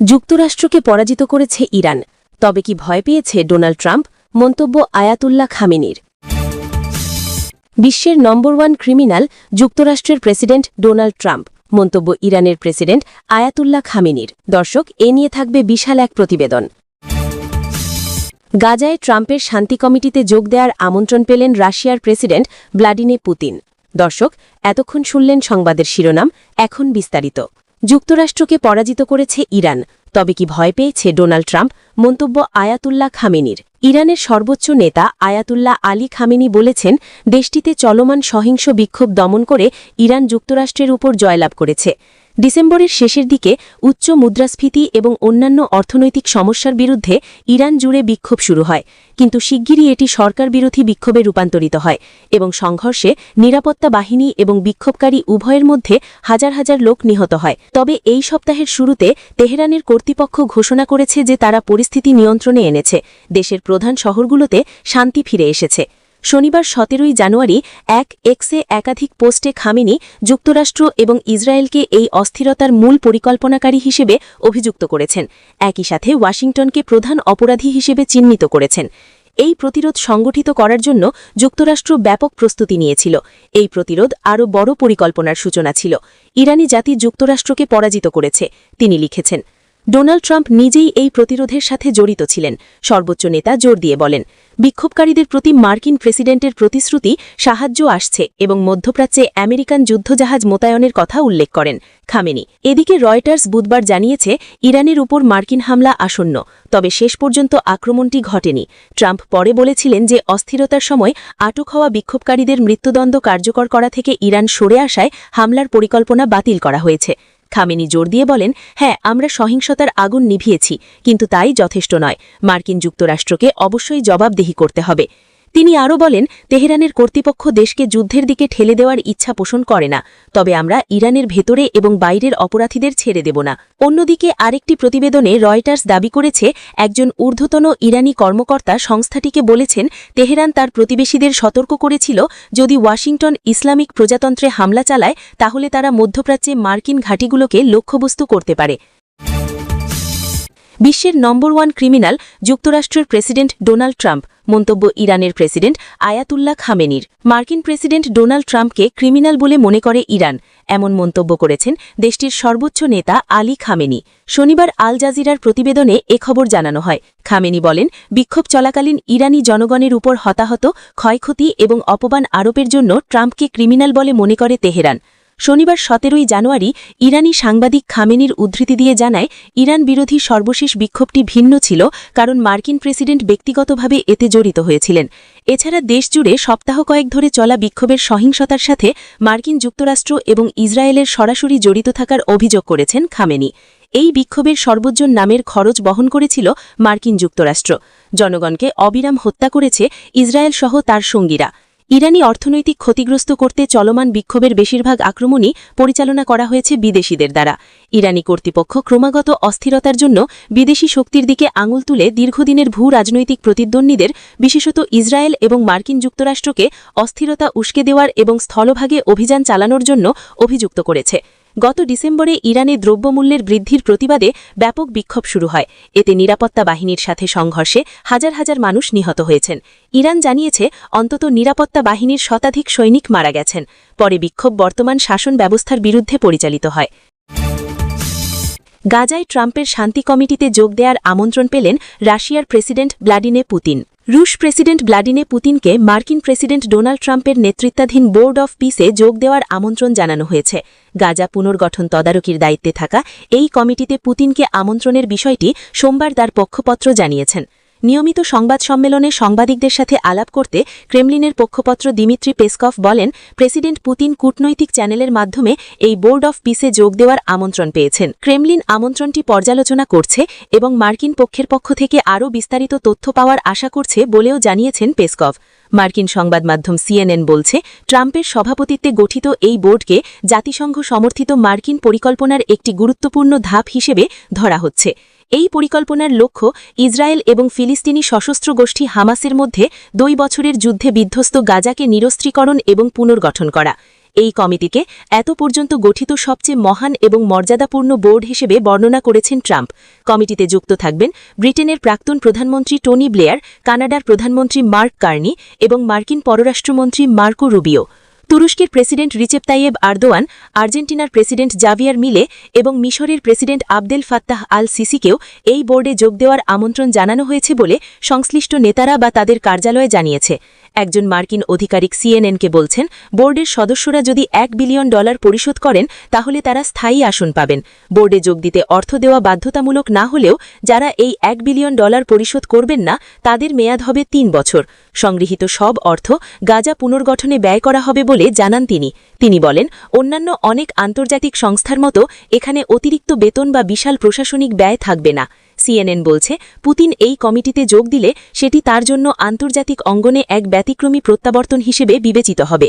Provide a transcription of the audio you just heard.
যুক্তরাষ্ট্রকে পরাজিত করেছে ইরান। তবে কি ভয় পেয়েছে ডোনাল্ড ট্রাম্প? মন্তব্য আয়াতুল্লাহ খামেনির। বিশ্বের নম্বর ওয়ান ক্রিমিনাল যুক্তরাষ্ট্রের প্রেসিডেন্ট ডোনাল্ড ট্রাম্প। মন্তব্য ইরানের প্রেসিডেন্ট আয়াতুল্লাহ খামেনির। দর্শক, এ নিয়ে থাকবে বিশাল এক প্রতিবেদন। গাজায় ট্রাম্পের শান্তি কমিটিতে যোগ দেওয়ার আমন্ত্রণ পেলেন রাশিয়ার প্রেসিডেন্ট ভ্লাডিনে পুতিন। দর্শক, এতক্ষণ শুনলেন সংবাদের শিরোনাম, এখন বিস্তারিত। যুক্তরাষ্ট্রকে পরাজিত করেছে ইরান। তবে কি ভয় পেয়েছে ডোনাল্ড ট্রাম্প? মন্তব্য আয়াতুল্লাহ খামেনির। ইরানের সর্বোচ্চ নেতা আয়াতুল্লাহ আলী খামেনি বলেছেন, দেশটিতে চলমান সহিংস বিক্ষোভ দমন করে ইরান যুক্তরাষ্ট্রের উপর জয়লাভ করেছে। ডিসেম্বরের শেষের দিকে উচ্চ মুদ্রাস্ফীতি এবং অন্যান্য অর্থনৈতিক সমস্যার বিরুদ্ধে ইরান জুড়ে বিক্ষোভ শুরু হয়। কিন্তু শিগগিরই এটি সরকার বিরোধী বিক্ষোভে রূপান্তরিত হয় এবং সংঘর্ষে নিরাপত্তা বাহিনী এবং বিক্ষোভকারী উভয়ের মধ্যে হাজার হাজার লোক নিহত হয়। তবে এই সপ্তাহের শুরুতে তেহরানের কর্তৃপক্ষ ঘোষণা করেছে যে তারা পরিস্থিতি নিয়ন্ত্রণে এনেছে। দেশের প্রধান শহরগুলোতে শান্তি ফিরে এসেছে। শনিবার সতেরোই জানুয়ারি এক এক্সে একাধিক পোস্টে খামেনি যুক্তরাষ্ট্র এবং ইসরায়েলকে এই অস্থিরতার মূল পরিকল্পনাকারী হিসেবে অভিযুক্ত করেছেন। একই সাথে ওয়াশিংটনকে প্রধান অপরাধী হিসেবে চিহ্নিত করেছেন। এই প্রতিরোধ সংগঠিত করার জন্য যুক্তরাষ্ট্র ব্যাপক প্রস্তুতি নিয়েছিল। এই প্রতিরোধ আরও বড় পরিকল্পনার সূচনা ছিল। ইরানি জাতি যুক্তরাষ্ট্রকে পরাজিত করেছে, তিনি লিখেছেন। ডোনাল্ড ট্রাম্প নিজেই এই প্রতিরোধের সাথে জড়িত ছিলেন। সর্বোচ্চ নেতা জোর দিয়ে বলেন, বিক্ষোভকারীদের প্রতি মার্কিন প্রেসিডেন্টের প্রতিশ্রুতি সাহায্য আসছে এবং মধ্যপ্রাচ্যে আমেরিকান যুদ্ধজাহাজ মোতায়নের কথা উল্লেখ করেন খামেনি। এদিকে রয়টার্স বুধবার জানিয়েছে, ইরানের উপর মার্কিন হামলা আসন্ন, তবে শেষ পর্যন্ত আক্রমণটি ঘটেনি। ট্রাম্প পরে বলেছিলেন যে, অস্থিরতার সময় আটক হওয়া বিক্ষোভকারীদের মৃত্যুদণ্ড কার্যকর করা থেকে ইরান সরে আসায় হামলার পরিকল্পনা বাতিল করা হয়েছে। খামেনি জোর দিয়ে বলেন হ্যাঁ আমরা সহিংসতার আগুন নিভিয়েছি, কিন্তু তাই যথেষ্ট নয়। মার্কিন যুক্তরাষ্ট্রকে অবশ্যই জবাবদেহি করতে হবে। তিনি আরও বলেন, তেহরানের কর্তৃপক্ষ দেশকে যুদ্ধের দিকে ঠেলে দেওয়ার ইচ্ছা পোষণ করে না। তবে আমরা ইরানের ভেতরে এবং বাইরের অপরাধীদের ছেড়ে দেব না। অন্যদিকে আরেকটি প্রতিবেদনে রয়টার্স দাবি করেছে, একজন ঊর্ধ্বতন ইরানি কর্মকর্তা সংস্থাটিকে বলেছেন, তেহরান তার প্রতিবেশীদের সতর্ক করেছিল, যদি ওয়াশিংটন ইসলামিক প্রজাতন্ত্রে হামলা চালায়, তাহলে তারা মধ্যপ্রাচ্যে মার্কিন ঘাঁটিগুলোকে লক্ষ্যবস্তু করতে পারে। বিশ্বের নম্বর ওয়ান ক্রিমিনাল যুক্তরাষ্ট্রের প্রেসিডেন্ট ডোনাল্ড ট্রাম্প, মন্তব্য ইরানের প্রেসিডেন্ট আয়াতুল্লাহ খামেনির। মার্কিন প্রেসিডেন্ট ডোনাল্ড ট্রাম্পকে ক্রিমিনাল বলে মনে করে ইরান, এমন মন্তব্য করেছেন দেশটির সর্বোচ্চ নেতা আলী খামেনি। শনিবার আল জাজিরার প্রতিবেদনে এ খবর জানানো হয়। খামেনি বলেন, বিক্ষোভ চলাকালীন ইরানি জনগণের উপর হতাহত, ক্ষয়ক্ষতি এবং অপমান আরোপের জন্য ট্রাম্পকে ক্রিমিনাল বলে মনে করে তেহরান। শনিবার সতেরোই জানুয়ারি ইরানি সাংবাদিক খামেনির উদ্ধৃতি দিয়ে জানায়, ইরান বিরোধী সর্বশেষ বিক্ষোভটি ভিন্ন ছিল কারণ মার্কিন প্রেসিডেন্ট ব্যক্তিগতভাবে এতে জড়িত হয়েছিলেন। এছাড়া দেশজুড়ে সপ্তাহ কয়েক ধরে চলা বিক্ষোভের সহিংসতার সাথে মার্কিন যুক্তরাষ্ট্র এবং ইসরায়েলের সরাসরি জড়িত থাকার অভিযোগ করেছেন খামেনি। এই বিক্ষোভের সর্বজন নামের খরচ বহন করেছিল মার্কিন যুক্তরাষ্ট্র। জনগণকে অবিরাম হত্যা করেছে ইসরায়েল সহ তার সঙ্গীরা। ইরানি অর্থনৈতিক ক্ষতিগ্রস্ত করতে চলমান বিক্ষোভের বেশিরভাগ আক্রমণই পরিচালনা করা হয়েছে বিদেশিদের দ্বারা। ইরানি কর্তৃপক্ষ ক্রমাগত অস্থিরতার জন্য বিদেশি শক্তির দিকে আঙুল তুলে দীর্ঘদিনের ভূ রাজনৈতিক প্রতিদ্বন্দ্বীদের, বিশেষত ইসরায়েল এবং মার্কিন যুক্তরাষ্ট্রকে অস্থিরতা উস্কে দেওয়ার এবং স্থলভাগে অভিযান চালানোর জন্য অভিযুক্ত করেছে। গত ডিসেম্বরে ইরানে দ্রব্যমূল্যের বৃদ্ধির প্রতিবাদে ব্যাপক বিক্ষোভ শুরু হয়। এতে নিরাপত্তা বাহিনীর সাথে সংঘর্ষে হাজার হাজার মানুষ নিহত হয়েছেন। ইরান জানিয়েছে, অন্তত নিরাপত্তা বাহিনীর শতাধিক সৈনিক মারা গেছেন। পরে বিক্ষোভ বর্তমান শাসন ব্যবস্থার বিরুদ্ধে পরিচালিত হয়। গাজায় ট্রাম্পের শান্তি কমিটিতে যোগ দেওয়ার আমন্ত্রণ পেলেন রাশিয়ার প্রেসিডেন্ট ভ্লাডিনে পুতিন। রুশ প্রেসিডেন্ট ভ্লাডিনে পুতিনকে মার্কিন প্রেসিডেন্ট ডোনাল্ড ট্রাম্পের নেতৃত্বাধীন বোর্ড অফ পিসে যোগ দেওয়ার আমন্ত্রণ জানানো হয়েছে। গাজা পুনর্গঠন তদারকির দায়িত্বে থাকা এই কমিটিতে পুতিনকে আমন্ত্রণের বিষয়টি সোমবার তার পক্ষপত্র জানিয়েছেন। নিয়মিত সংবাদ সম্মেলনে সাংবাদিকদের সাথে আলাপ করতে ক্রেমলিনের পক্ষপত্র দিমিত্রি পেসকফ বলেন, প্রেসিডেন্ট পুতিন কূটনৈতিক চ্যানেলের মাধ্যমে এই বোর্ড অফ পিসে যোগ দেওয়ার আমন্ত্রণ পেয়েছেন। ক্রেমলিন আমন্ত্রণটি পর্যালোচনা করছে এবং মার্কিন পক্ষের পক্ষ থেকে আরও বিস্তারিত তথ্য পাওয়ার আশা করছে বলেও জানিয়েছেন পেসকভ। মার্কিন সংবাদ মাধ্যম সিএনএন বলছে, ট্রাম্পের সভাপতিত্বে গঠিত এই বোর্ডকে জাতিসংঘ সমর্থিত মার্কিন পরিকল্পনার একটি গুরুত্বপূর্ণ ধাপ হিসেবে ধরা হচ্ছে। এই পরিকল্পনার লক্ষ্য ইসরায়েল এবং ফিলিস্তিনি সশস্ত্র গোষ্ঠী হামাসের মধ্যে দুই বছরের যুদ্ধে বিধ্বস্ত গাজাকে নিরস্ত্রীকরণ এবং পুনর্গঠন করা। এই কমিটিকে এত পর্যন্ত গঠিত সবচেয়ে মহান এবং মর্যাদাপূর্ণ বোর্ড হিসেবে বর্ণনা করেছেন ট্রাম্প। কমিটিতে যুক্ত থাকবেন ব্রিটেনের প্রাক্তন প্রধানমন্ত্রী টনি ব্লেয়ার, কানাডার প্রধানমন্ত্রী মার্ক কার্নি এবং মার্কিন পররাষ্ট্রমন্ত্রী মার্কো রুবিও। তুরস্কের প্রেসিডেন্ট রিচেপ তাইয়েব আর্দোয়ান, আর্জেন্টিনার প্রেসিডেন্ট জাভিয়ার মিলে এবং মিশরের প্রেসিডেন্ট আবদেল ফাত্তাহ আল সিসিকেও এই বোর্ডে যোগ দেওয়ার আমন্ত্রণ জানানো হয়েছে বলে সংশ্লিষ্ট নেতারা বা তাদের কার্যালয়ে জানিয়েছে। একজন মার্কিন আধিকারিক সিএনএনকে বলছেন, বোর্ডের সদস্যরা যদি এক বিলিয়ন ডলার পরিশোধ করেন, তাহলে তারা স্থায়ী আসন পাবেন। বোর্ডে যোগ দিতে অর্থ দেওয়া বাধ্যতামূলক না হলেও যারা এই এক বিলিয়ন ডলার পরিশোধ করবেন না, তাদের মেয়াদ হবে তিন বছর। সংগৃহীত সব অর্থ গাজা পুনর্গঠনে ব্যয় করা হবে বলে জানান তিনি। তিনি বলেন, অন্যান্য অনেক আন্তর্জাতিক সংস্থার মতো এখানে অতিরিক্ত বেতন বা বিশাল প্রশাসনিক ব্যয় থাকবে না। সিএনএন বলছে, পুতিন এই কমিটিতে যোগ দিলে সেটি তার জন্য আন্তর্জাতিক অঙ্গনে এক ব্যতিক্রমী প্রত্যাবর্তন হিসেবে বিবেচিত হবে।